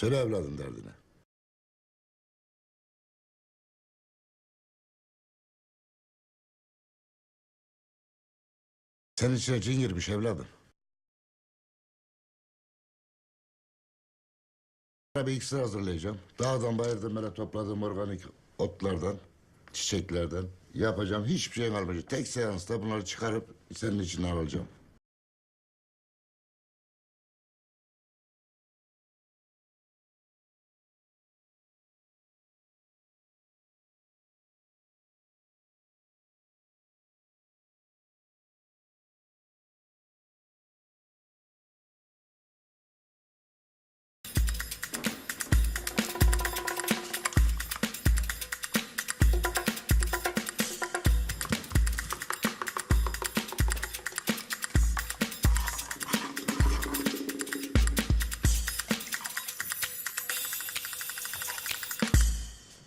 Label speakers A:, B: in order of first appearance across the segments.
A: Söyle evladım derdini. Senin içine cin girmiş evladım. Bir iksir hazırlayacağım. Dağdan bayırdan böyle topladığım organik otlardan, çiçeklerden yapacağım. Hiçbir şey kalmayacak. Tek seansta bunları çıkarıp senin içine alacağım.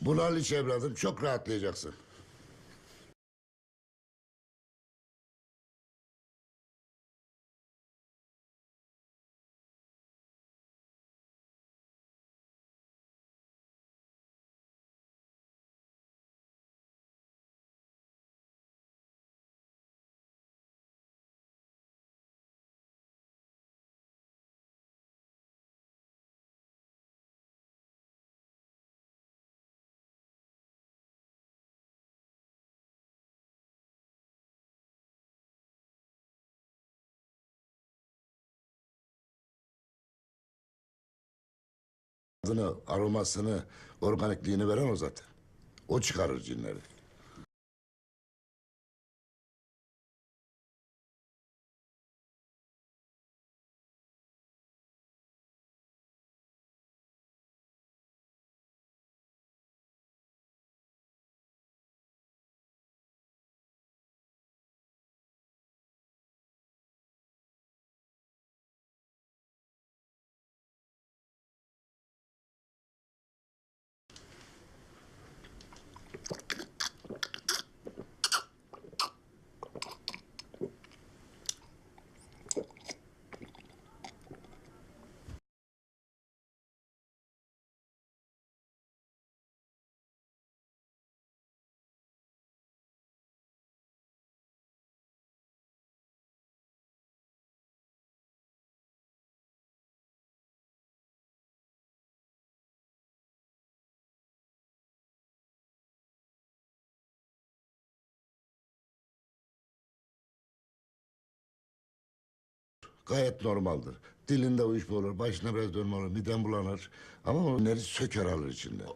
A: Bunu al iç evladım. Çok rahatlayacaksın. Adını, aromasını, organikliğini veren o zaten. O çıkarır cinleri. Gayet normaldir. Dilinde uyuşma olur, başına biraz dönme olur, miden bulanır. Ama o neri söker alır içinden.